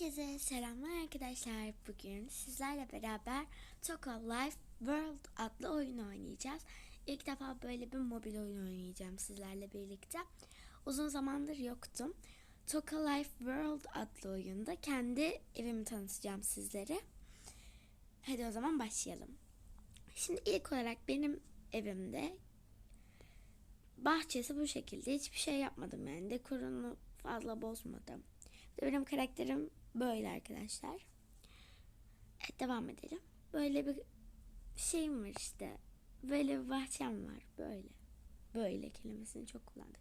Herkese selamlar arkadaşlar. Bugün sizlerle beraber Toka Life World adlı oyun oynayacağız. İlk defa böyle bir mobil oyun oynayacağım sizlerle birlikte. Uzun zamandır yoktum. Toka Life World adlı oyunda kendi evimi tanıtacağım sizlere. Hadi o zaman başlayalım. Şimdi ilk olarak benim evimde bahçesi bu şekilde. Hiçbir şey yapmadım yani. Dekorunu fazla bozmadım. Benim karakterim böyle arkadaşlar. Evet devam edelim. Böyle bir şeyim var işte. Böyle bir bahçem var. Böyle. Böyle kelimesini çok kullandık.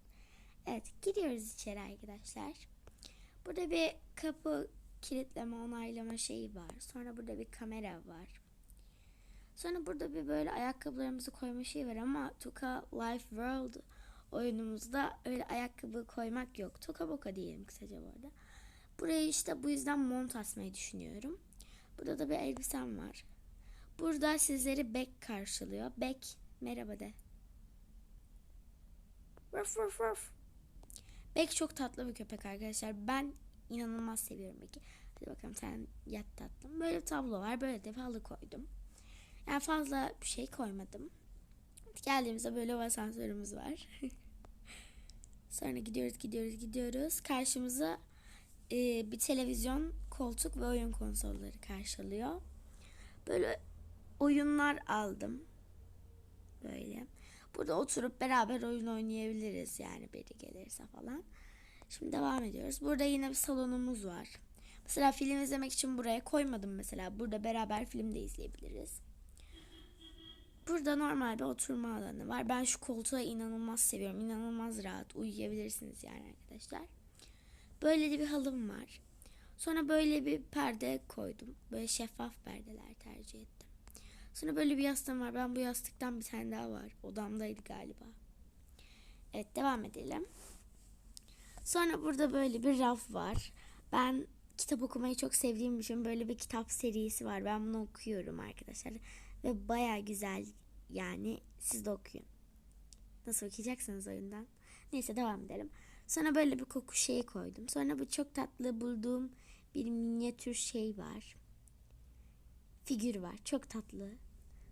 Evet gidiyoruz içeri arkadaşlar. Burada bir kapı kilitleme onaylama şeyi var. Sonra burada bir kamera var. Sonra burada bir böyle ayakkabılarımızı koyma şey var ama Tuka Life World oyunumuzda öyle ayakkabı koymak yok. Toka boka diyelim kısaca bu arada. Buraya işte bu yüzden mont asmayı düşünüyorum. Burada da bir elbisem var. Burada sizleri Bek karşılıyor. Bek merhaba de. Ruff ruff ruff. Bek çok tatlı bir köpek arkadaşlar. Ben inanılmaz seviyorum Bek'i. Hadi bakalım sen yat tatlım. Böyle tablo var. Böyle de halı koydum. Yani fazla bir şey koymadım. Geldiğimizde böyle bir asansörümüz var. Sonra gidiyoruz gidiyoruz gidiyoruz. Karşımıza e, bir televizyon, koltuk ve oyun konsolları karşılıyor. Böyle oyunlar aldım. Böyle. Burada oturup beraber oyun oynayabiliriz yani biri gelirse falan. Şimdi devam ediyoruz. Burada yine bir salonumuz var. Mesela film izlemek için buraya koymadım mesela. Burada beraber film de izleyebiliriz. Burada normal bir oturma alanı var. Ben şu koltuğu inanılmaz seviyorum. İnanılmaz rahat. Uyuyabilirsiniz yani arkadaşlar. Böyle bir halım var. Sonra böyle bir perde koydum. Böyle şeffaf perdeler tercih ettim. Sonra böyle bir yastığım var. Ben bu yastıktan bir tane daha var. Odamdaydı galiba. Evet devam edelim. Sonra burada böyle bir raf var. Ben kitap okumayı çok sevdiğim için böyle bir kitap serisi var. Ben bunu okuyorum arkadaşlar. Ve baya güzel yani siz de okuyun. Nasıl okuyacaksınız oyundan? Neyse devam edelim. Sonra böyle bir koku şeyi koydum. Sonra bu çok tatlı bulduğum bir minyatür şey var. Figür var. Çok tatlı.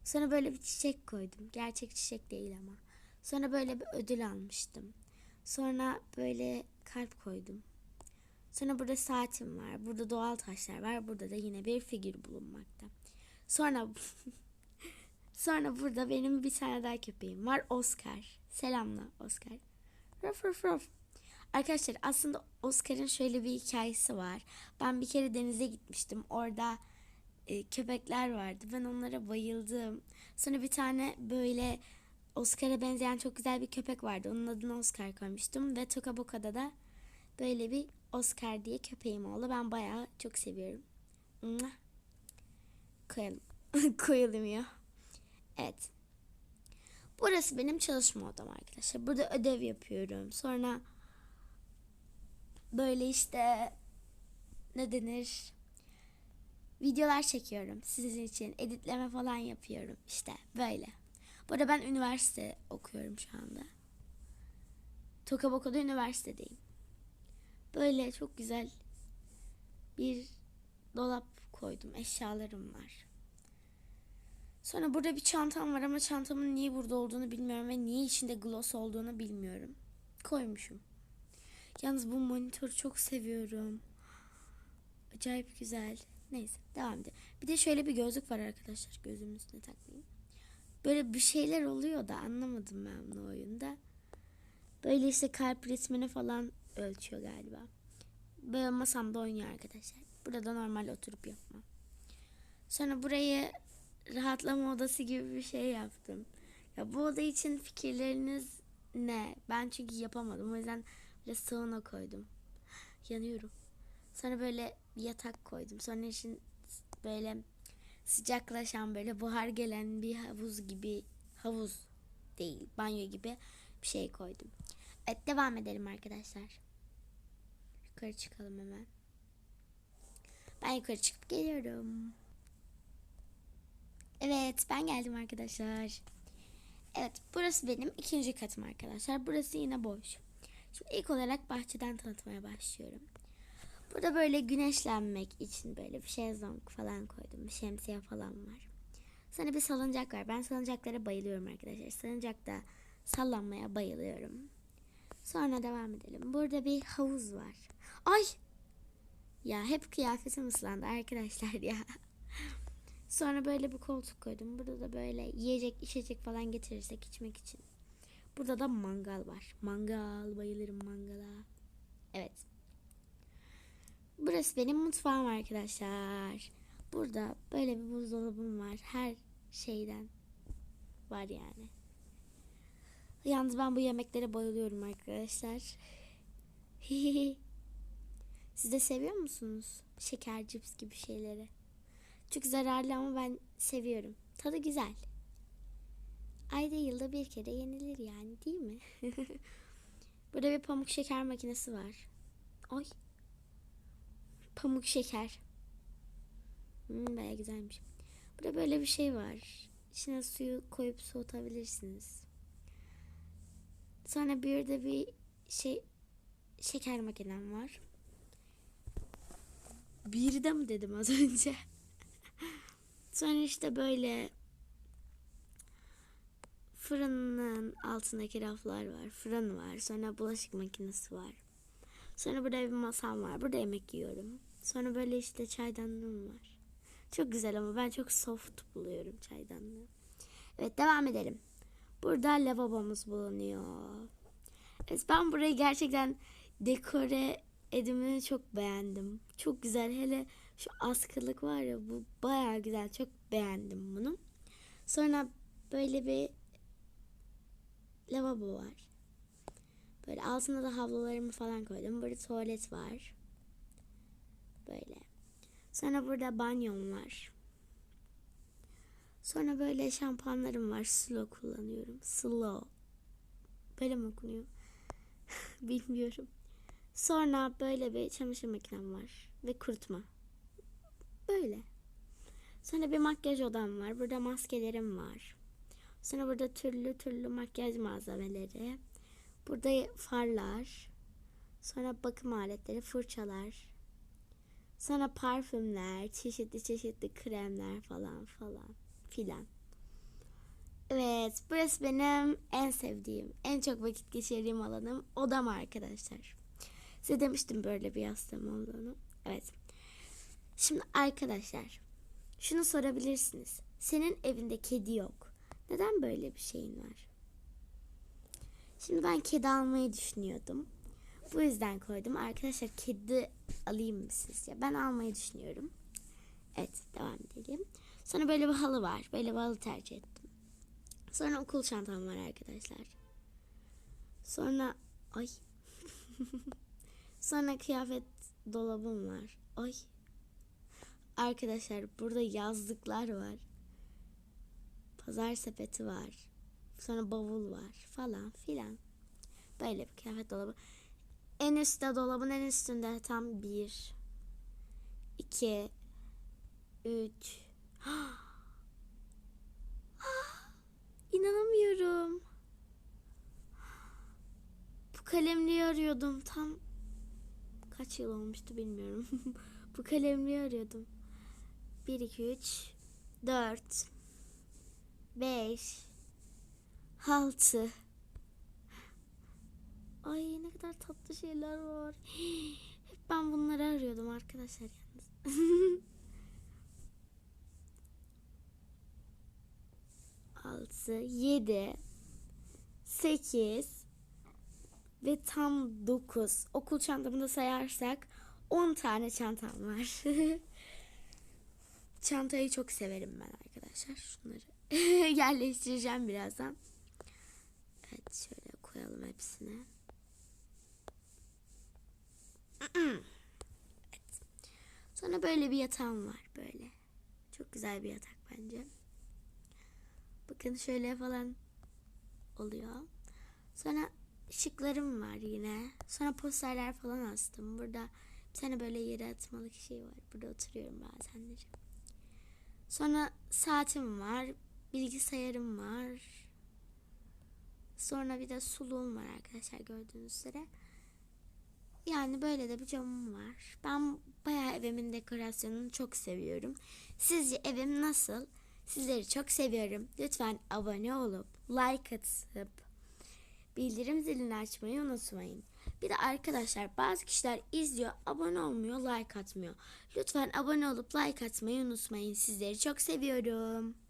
Sonra böyle bir çiçek koydum. Gerçek çiçek değil ama. Sonra böyle bir ödül almıştım. Sonra böyle kalp koydum. Sonra burada saatim var. Burada doğal taşlar var. Burada da yine bir figür bulunmakta. Sonra sonra burada benim bir tane daha köpeğim var. Oscar. Selamla Oscar. Ruf ruf ruf. Arkadaşlar aslında Oscar'ın şöyle bir hikayesi var. Ben bir kere denize gitmiştim. Orada e, köpekler vardı. Ben onlara bayıldım. Sonra bir tane böyle Oscar'a benzeyen çok güzel bir köpek vardı. Onun adını Oscar koymuştum. Ve Toka Boka'da da böyle bir Oscar diye köpeğim oldu. Ben bayağı çok seviyorum. Mua. Koyalım. Koyulmuyor. Evet. Burası benim çalışma odam arkadaşlar. Burada ödev yapıyorum. Sonra böyle işte ne denir? Videolar çekiyorum sizin için. Editleme falan yapıyorum. işte böyle. Bu arada ben üniversite okuyorum şu anda. Tokaboko'da üniversitedeyim. Böyle çok güzel bir dolap koydum. Eşyalarım var. Sonra burada bir çantam var ama çantamın niye burada olduğunu bilmiyorum ve niye içinde gloss olduğunu bilmiyorum. Koymuşum. Yalnız bu monitörü çok seviyorum. Acayip güzel. Neyse devam edelim. Bir de şöyle bir gözlük var arkadaşlar. Gözümün üstüne takmayayım. Böyle bir şeyler oluyor da anlamadım ben bunu oyunda. Böyle işte kalp ritmini falan ölçüyor galiba. Böyle masamda oynuyor arkadaşlar. Burada normal oturup yapmam. Sonra burayı rahatlama odası gibi bir şey yaptım. Ya bu oda için fikirleriniz ne? Ben çünkü yapamadım. O yüzden böyle sauna koydum. Yanıyorum. Sonra böyle yatak koydum. Sonra için böyle sıcaklaşan böyle buhar gelen bir havuz gibi havuz değil banyo gibi bir şey koydum. Evet devam edelim arkadaşlar. Yukarı çıkalım hemen. Ben yukarı çıkıp geliyorum. Evet ben geldim arkadaşlar. Evet burası benim ikinci katım arkadaşlar. Burası yine boş. Şimdi ilk olarak bahçeden tanıtmaya başlıyorum. Burada böyle güneşlenmek için böyle bir şezlong falan koydum. Bir şemsiye falan var. Sonra bir salıncak var. Ben salıncaklara bayılıyorum arkadaşlar. Salıncakta sallanmaya bayılıyorum. Sonra devam edelim. Burada bir havuz var. Ay! Ya hep kıyafetim ıslandı arkadaşlar ya. Sonra böyle bir koltuk koydum. Burada da böyle yiyecek, içecek falan getirirsek içmek için. Burada da mangal var. Mangal, bayılırım mangala. Evet. Burası benim mutfağım arkadaşlar. Burada böyle bir buzdolabım var. Her şeyden var yani. Yalnız ben bu yemeklere bayılıyorum arkadaşlar. Siz de seviyor musunuz? Şeker, cips gibi şeyleri. Çok zararlı ama ben seviyorum. Tadı güzel. Ayda yılda bir kere yenilir yani değil mi? Burada bir pamuk şeker makinesi var. Ay. Pamuk şeker. Hmm, baya güzelmiş. Burada böyle bir şey var. İçine suyu koyup soğutabilirsiniz. Sonra bir de bir şey şeker makinem var. Bir de mi dedim az önce? Sonra işte böyle fırının altındaki raflar var. Fırın var. Sonra bulaşık makinesi var. Sonra burada bir masam var. Burada yemek yiyorum. Sonra böyle işte çaydanlığım var. Çok güzel ama ben çok soft buluyorum çaydanlığı. Evet devam edelim. Burada lavabomuz bulunuyor. Evet, ben burayı gerçekten dekore edimini çok beğendim. Çok güzel. Hele şu askılık var ya bu baya güzel. Çok beğendim bunu. Sonra böyle bir lavabo var. Böyle altına da havlularımı falan koydum. Burada tuvalet var. Böyle. Sonra burada banyom var. Sonra böyle şampuanlarım var. Slow kullanıyorum. Slow. Böyle mi okunuyor? Bilmiyorum. Sonra böyle bir çamaşır makinem var. Ve kurutma. Böyle. Sonra bir makyaj odam var. Burada maskelerim var. Sonra burada türlü türlü makyaj malzemeleri. Burada farlar. Sonra bakım aletleri, fırçalar. Sonra parfümler, çeşitli çeşitli kremler falan falan filan. Evet, burası benim en sevdiğim, en çok vakit geçirdiğim alanım, odam arkadaşlar. Size demiştim böyle bir yastığım olduğunu. Evet. Şimdi arkadaşlar, şunu sorabilirsiniz. Senin evinde kedi yok. Neden böyle bir şeyin var? Şimdi ben kedi almayı düşünüyordum. Bu yüzden koydum. Arkadaşlar kedi alayım mı sizce? Ben almayı düşünüyorum. Evet devam edelim. Sonra böyle bir halı var. Böyle bir halı tercih ettim. Sonra okul çantam var arkadaşlar. Sonra ay. Sonra kıyafet dolabım var. Ay. Arkadaşlar burada yazlıklar var. Pazar sepeti var. Sonra bavul var falan filan. Böyle bir kıyafet dolabı. En üstte dolabın en üstünde tam bir, iki, üç. İnanamıyorum. Bu kalemliği arıyordum tam kaç yıl olmuştu bilmiyorum. Bu kalemliği arıyordum. 1 2 3 4 5 6 Ay ne kadar tatlı şeyler var. Hep ben bunları arıyordum arkadaşlar yalnız. Altı, yedi, sekiz ve tam dokuz. Okul çantamı da sayarsak on tane çantam var. Çantayı çok severim ben arkadaşlar. Şunları yerleştireceğim birazdan. Evet şöyle koyalım hepsine. evet. Sonra böyle bir yatağım var böyle. Çok güzel bir yatak bence. Bakın şöyle falan oluyor. Sonra ışıklarım var yine. Sonra posterler falan astım. Burada bir tane böyle yere atmalık şey var. Burada oturuyorum bazenleri. Sonra saatim var. Bilgisayarım var. Sonra bir de suluğum var arkadaşlar gördüğünüz üzere. Yani böyle de bir camım var. Ben bayağı evimin dekorasyonunu çok seviyorum. Sizce evim nasıl? Sizleri çok seviyorum. Lütfen abone olup like atıp bildirim zilini açmayı unutmayın. Bir de arkadaşlar bazı kişiler izliyor, abone olmuyor, like atmıyor. Lütfen abone olup like atmayı unutmayın. Sizleri çok seviyorum.